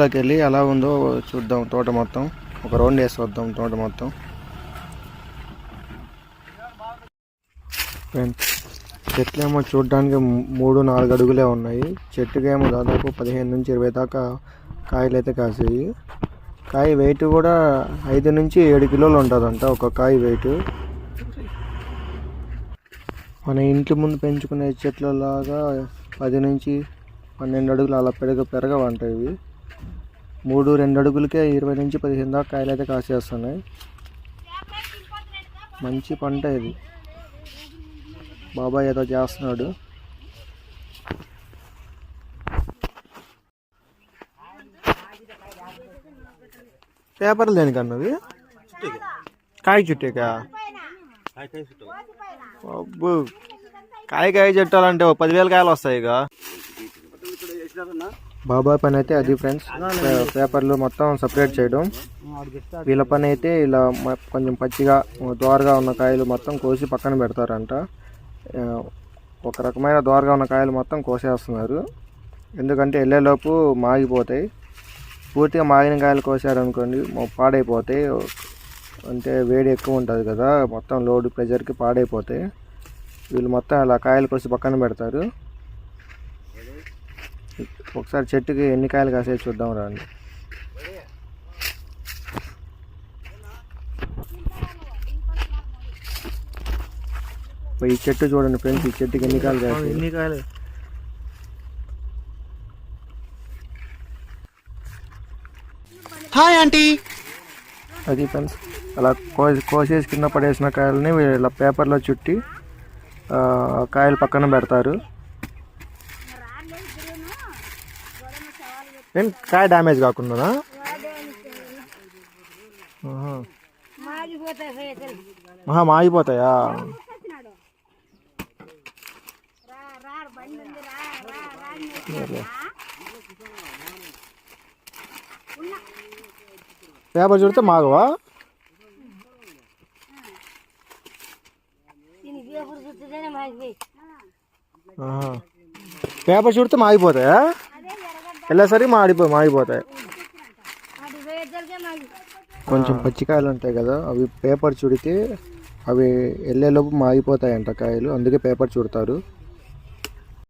లోకి వెళ్ళి ఎలా ఉందో చూద్దాం తోట మొత్తం. ఒక రౌండ్ వేసి వద్దాం తోట మొత్తం. చెట్లు చెట్లేమో చూడడానికి మూడు నాలుగు అడుగులే ఉన్నాయి. చెట్టుకేమో దాదాపు పదిహేను నుంచి ఇరవై దాకా కాయలు అయితే కాసాయి. కాయ వెయిట్ కూడా ఐదు నుంచి ఏడు కిలోలు ఉంటుందంట ఒక కాయ వెయిట్ మన ఇంటి ముందు పెంచుకునే చెట్లలాగా పది నుంచి పన్నెండు అడుగులు అలా పెరగ పెరగవంట ఇవి. మూడు రెండు అడుగులకే ఇరవై నుంచి పదిహేను దాకా కాయలు అయితే కాసేస్తున్నాయి. మంచి పంట ఇది. బాబాయ్ ఏదో చేస్తున్నాడు. పేపర్లు దేనికన్నది కాయ చుట్టేకా? అబ్బు. కాయ కాయ చుట్టాలంటే ఓ పదివేల కాయలు వస్తాయి ఇక బాబాయ్ పని అయితే అది ఫ్రెండ్స్ పేపర్లు మొత్తం సపరేట్ చేయడం. వీళ్ళ పని అయితే ఇలా కొంచెం పచ్చిగా దోరగా ఉన్న కాయలు మొత్తం కోసి పక్కన పెడతారంట. ఒక రకమైన దోరగా ఉన్న కాయలు మొత్తం కోసేస్తున్నారు. ఎందుకంటే వెళ్ళేలోపు మాగిపోతాయి. పూర్తిగా మాగిన కాయలు కోసారనుకోండి పాడైపోతాయి. అంటే వేడి ఎక్కువ ఉంటుంది కదా మొత్తం లోడ్ ప్రెషర్కి పాడైపోతాయి. వీళ్ళు మొత్తం అలా కాయలు కోసి పక్కన పెడతారు. ఒకసారి చెట్టుకి ఎన్ని కాయలు కాసాయి చూద్దాం రండి. ఈ చెట్టు చూడండి ఫ్రెండ్స్ ఈ చెట్టుకి ఎన్ని కాయలు కాసాయి ఎన్ని కాయలు? Hi aunty. అది ఫ్రెండ్స్ అలా కోసి కోసేసి కింద పడేసిన కాయలని వీళ్ళు ఇలా పేపర్లో చుట్టి ఆ, కాయలు పక్కన పెడతారు. ఏం కాయ డ్యామేజ్ కాకుండా మహా మాగిపోతాయా? పేపర్ చుడితే మాగవా? పేపర్ చుడితే మాగిపోతాయా? వెళ్ళేసరి మాడిపో మాగిపోతాయి కొంచెం పచ్చికాయలు ఉంటాయి కదా అవి పేపర్ చుడితే అవి వెళ్ళేలోపు మాగిపోతాయంట కాయలు అందుకే పేపర్ చుడతారు.